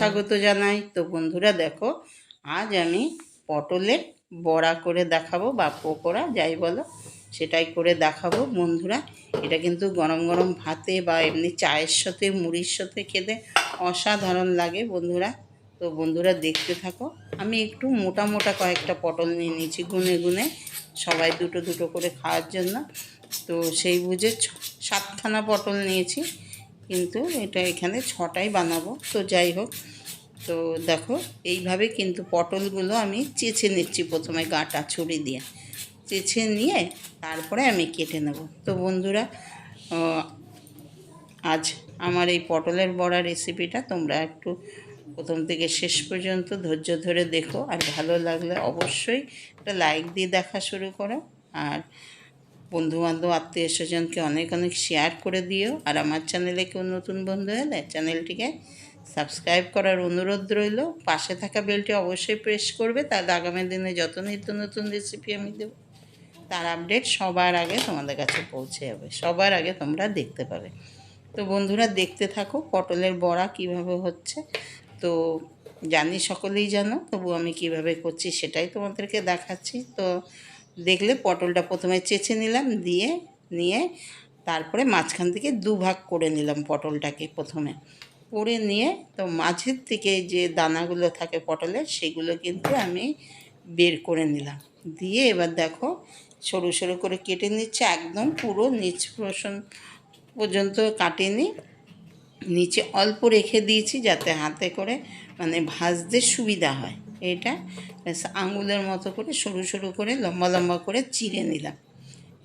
স্বাগত জানাই। তো বন্ধুরা দেখো, আজ আমি পটলের বড়া করে দেখাবো বা পকোড়া, যাই বলো, সেটাই করে দেখাবো। বন্ধুরা, এটা কিন্তু গরম গরম ভাতে বা এমনি চায়ের সাথে, মুড়ির সাথে খেতে অসাধারণ লাগে বন্ধুরা। তো বন্ধুরা, দেখতে থাকো। আমি একটু মোটা মোটা কয়েকটা পটল নিয়ে নিয়েছি গুনে গুনে, সবাই দুটো দুটো করে খাওয়ার জন্য। তো সেই বুঝে সাতখানা পটল নিয়েছি। কিন্তু এটা এখানে ছটাই বানাবো। তো যাই হোক, তো দেখো, এইভাবে কিন্তু পটলগুলো আমি চেঁচে নিচ্ছি প্রথমে গাটা ছুরি দিয়ে। চেঁচে নিয়ে তারপরে আমি কেটে নেব। তো বন্ধুরা আজ আমার এই পটলের বড়া রেসিপিটা তোমরা একটু প্রথম থেকে শেষ পর্যন্ত ধৈর্য ধরে দেখো। আর ভালো লাগলে অবশ্যই একটা লাইক দিয়ে দেখা শুরু করো। আর বন্ধুবান্ধব, আত্মীয় স্বজনকে অনেক অনেক শেয়ার করে দিও। আর আমার চ্যানেলে কেউ নতুন বন্ধু এলে চ্যানেলটিকে সাবস্ক্রাইব করার অনুরোধ রইল। পাশে থাকা বেলটি অবশ্যই প্রেস করবে, তাহলে আগামী দিনে যত নিত্য নতুন রেসিপি আমি দেবো, তার আপডেট সবার আগে তোমাদের কাছে পৌঁছে যাবে, সবার আগে তোমরা দেখতে পাবে। তো বন্ধুরা, দেখতে থাকো পটলের বড়া কীভাবে হচ্ছে। তো জানি সকলেই জানো তবু আমি কীভাবে করছি সেটাই তোমাদেরকে দেখাচ্ছি। তো দেখলে পটলটা প্রথমে চেঁচে নিলাম, দিয়ে, নিয়ে তারপরে মাঝখান থেকে দুভাগ করে নিলাম পটলটাকে প্রথমে। করে নিয়ে তো মাঝের থেকে যে দানাগুলো থাকে পটলের, সেগুলো কিন্তু আমি বের করে নিলাম। দিয়ে এবার দেখো সরু সরু করে কেটে নিচ্ছে, একদম পুরো নিচ পোষণ পর্যন্ত কাটেনি। নিচে অল্প রেখে দিয়েছি যাতে হাতে করে মানে ভাজতে সুবিধা হয়। এটা আঙুলের মতো করে সরু সরু করে লম্বা লম্বা করে চিড়ে নিলাম।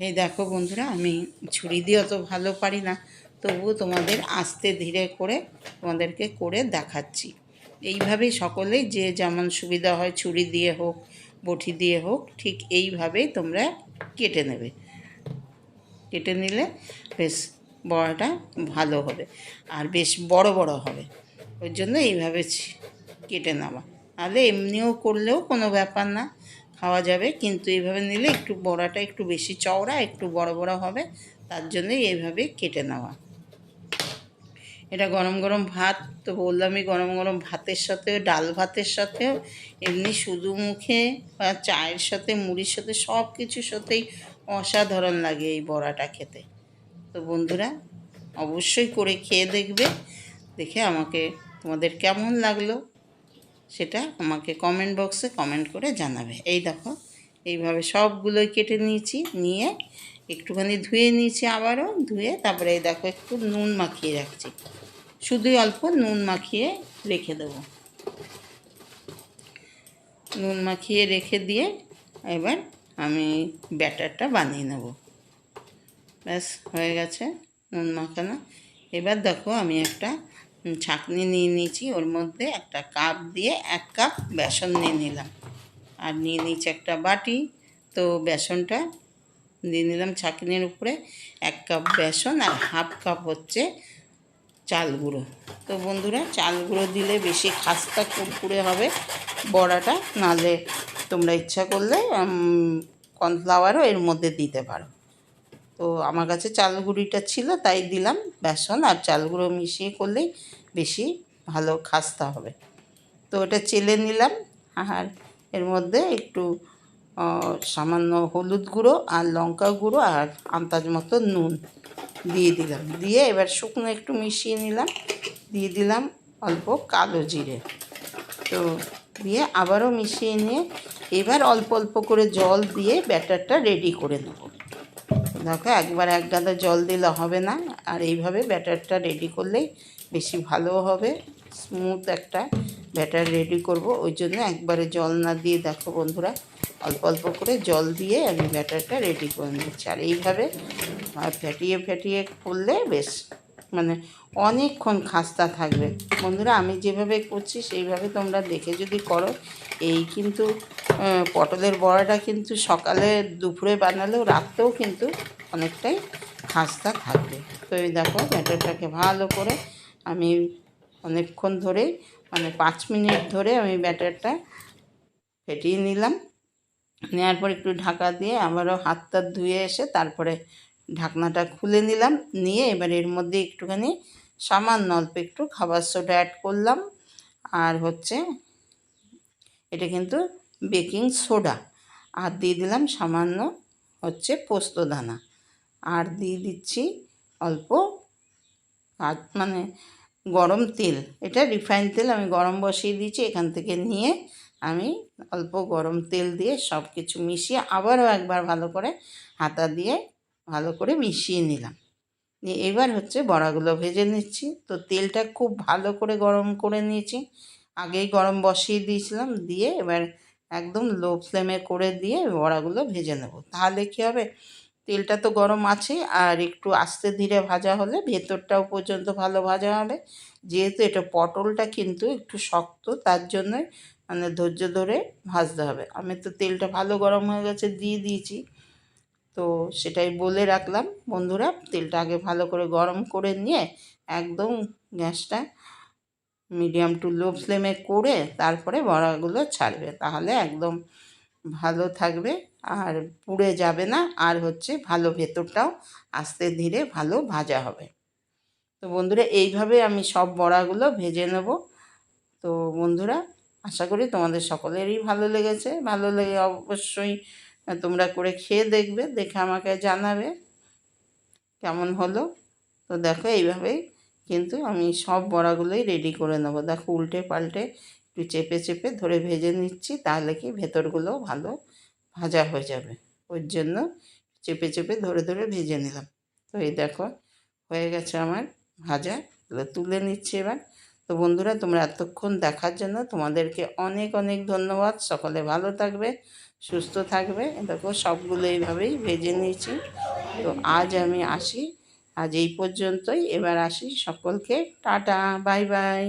এই দেখো বন্ধুরা, আমি ছুরি দিয়ে অত ভালো পারি না, তবুও তোমাদের আস্তে ধীরে করে তোমাদেরকে করে দেখাচ্ছি। এইভাবেই সকলেই যে যেমন সুবিধা হয় ছুরি দিয়ে হোক, বটি দিয়ে হোক, ঠিক এইভাবেই তোমরা কেটে নেবে। কেটে নিলে বেশ বড়াটা ভালো হবে আর বেশ বড় বড় হবে। ওই জন্য এইভাবে কেটে নেওয়া। নাহলে এমনিও করলেও কোনো ব্যাপার না, খাওয়া যাবে। কিন্তু এইভাবে নিলে একটু বড়াটা একটু বেশি চওড়া, একটু বড় বড় হবে, তার জন্যই এইভাবে কেটে নেওয়া। এটা গরম গরম ভাত, তো বললামই গরম গরম ভাতের সাথেও, ডাল ভাতের সাথেও, এমনি শুধু মুখে বা চায়ের সাথে, মুড়ির সাথে, সব কিছুর সাথেই অসাধারণ লাগে এই বড়াটা খেতে। তো বন্ধুরা, অবশ্যই করে খেয়ে দেখবে, দেখে আমাকে তোমাদের কেমন লাগল? সেটা আমাকে কমেন্ট বক্সে কমেন্ট করে জানাবে। এই দেখো, এইভাবে সবগুলোই কেটে নিয়েছি, নিয়ে একটুখানি ধুয়ে নিয়েছি আবারও, ধুয়ে তারপরে এই দেখো একটু নুন মাখিয়ে রাখছি। শুধুই অল্প নুন মাখিয়ে রেখে দেবো। নুন মাখিয়ে রেখে দিয়ে এবার আমি ব্যাটারটা বানিয়ে নেব। ব্যাস, হয়ে গেছে নুন মাখানো। এবার দেখো আমি একটা ছাঁকনি নিয়ে নিয়েছি। ওর মধ্যে একটা কাপ দিয়ে এক কাপ বেসন নিয়ে নিলাম। আর নিয়ে নিয়েছি একটা বাটি। তো বেসনটা দিয়ে নিলাম ছাঁকনির উপরে। এক কাপ বেসন আর হাফ কাপ হচ্ছে চাল গুঁড়ো। তো বন্ধুরা, চাল গুঁড়ো দিলে বেশি খাস্তা কুরকুরে হবে, বড়াটা নালে তোমরা ইচ্ছা করলে কর্নফ্লাওয়ারও এর মধ্যে দিতে পারো। তো আমার কাছে চাল গুঁড়িটা ছিল, তাই দিলাম বেসন আর চাল গুঁড়ো মিশিয়ে করলেই বেশি ভালো খাস্তা হবে। তো ওটা চেলে নিলাম, আর এর মধ্যে একটু সামান্য হলুদ গুঁড়ো আর লঙ্কা গুঁড়ো আর আন্দাজ মতো নুন দিয়ে দিলাম। দিয়ে এবার শুকনো একটু মিশিয়ে নিলাম, দিয়ে দিলাম অল্প কালো জিরে। তো দিয়ে আবারও মিশিয়ে নিয়ে এবার অল্প অল্প করে জল দিয়ে ব্যাটারটা রেডি করে নেব। দেখো একবার এক গাদা জল দিলে হবে না, আর এইভাবে ব্যাটারটা রেডি করলেই বেশি ভালো হবে। স্মুথ একটা ব্যাটার রেডি করব, ওই জন্য একবারে জল না দিয়ে দেখো বন্ধুরা, অল্প অল্প করে জল দিয়ে আমি ব্যাটারটা রেডি করে নিচ্ছি। আর এইভাবে ফেটিয়ে ফেটিয়ে করলে বেশ মানে অনেকক্ষণ খাস্তা থাকবে। বন্ধুরা, আমি যেভাবে করছি, সেইভাবে তোমরা দেখে যদি করো, এই কিন্তু পটলের বড়াটা কিন্তু সকালে দুপুরে বানালেও রাত্রেও কিন্তু অনেকটাই খাস্তা থাকবে। তো এই দেখো, ব্যাটারটাকে ভালো করে আমি অনেকক্ষণ ধরে মানে পাঁচ মিনিট ধরে আমি ব্যাটারটা ফেটিয়ে নিলাম। নেওয়ার পর একটু ঢাকা দিয়ে আবারও হাতটা ধুয়ে এসে তারপরে ঢাকনাটা খুলে নিলাম, নিয়ে এবার এর মধ্যে একটুখানি সামান্য অল্প একটু খাবার সোডা অ্যাড করলাম। আর হচ্ছে এটা কিন্তু বেকিং সোডা আর দিয়ে দিলাম সামান্য হচ্ছে পোস্ত দানা। আর দিয়ে দিচ্ছি অল্প আর মানে গরম তেল। এটা রিফাইন তেল আমি গরম বসিয়ে দিয়েছি, এখান থেকে নিয়ে আমি অল্প গরম তেল দিয়ে সব কিছু মিশিয়ে আবারও একবার ভালো করে হাতা দিয়ে ভালো করে মিশিয়ে নিলাম। এবার হচ্ছে বড়াগুলো ভেজে নিচ্ছি। তো তেলটা খুব ভালো করে গরম করে নিয়েছি। আগেই গরম বসিয়ে দিয়েছিলাম। দিয়ে এবার একদম লো ফ্লেমে করে দিয়ে বড়াগুলো ভেজে নেব। তাহলে কী হবে? তেলটা তো গরম আছে আর একটু আস্তে ধীরে ভাজা হলে ভেতরটাও পর্যন্ত ভালো ভাজা হবে। যেহেতু এটা পটলটা কিন্তু একটু শক্ত, তার জন্যই মানে ধৈর্য ধরে ভাজতে হবে। আমি তো তেলটা ভালো গরম হয়ে গেছে দিয়ে দিয়েছি। তো সেটাই বলে রাখলাম, বন্ধুরা। তেলটা আগে ভালো করে গরম করে নিয়ে একদম গ্যাসটা মিডিয়াম টু লো ফ্লেমে করে তারপরে বড়াগুলো ছাড়বে। তাহলে একদম ভালো থাকবে আর পুড়ে যাবে না। আর হচ্ছে ভালো ভেতরটাও আস্তে ধীরে ভালো ভাজা হবে। তো বন্ধুরা, এইভাবে আমি সব বড়াগুলো ভেজে নেব। তো বন্ধুরা, আশা করি তোমাদের সকলেরই ভালো লেগেছে। ভালো লেগে অবশ্যই তোমরা করে খেয়ে দেখবে, দেখে আমাকে জানাবে কেমন হলো। তো দেখো এইভাবেই কিন্তু আমি সব বড়াগুলোই রেডি করে নেব। দেখো উল্টে পাল্টে একটু চেপে চেপে ধরে ভেজে নিচ্ছি, তাহলে কি ভেতরগুলো ভালো ভাজা হয়ে যাবে। ওর জন্য চেপে চেপে ধরে ধরে ভেজে নিলাম। তো এই দেখো হয়ে গেছে আমার ভাজা। তুলে নিচ্ছি এবার। তো বন্ধুরা, তোমরা এতক্ষণ দেখার জন্য তোমাদেরকে অনেক অনেক ধন্যবাদ। সকলে ভালো থাকবে, সুস্থ থাকবে। দেখো, সবগুলো এইভাবেই ভেজে নিয়েছি। তো আজ আমি আসি। আজ এই পর্যন্তই। এবার আসি সকলকে। Tata, bye bye.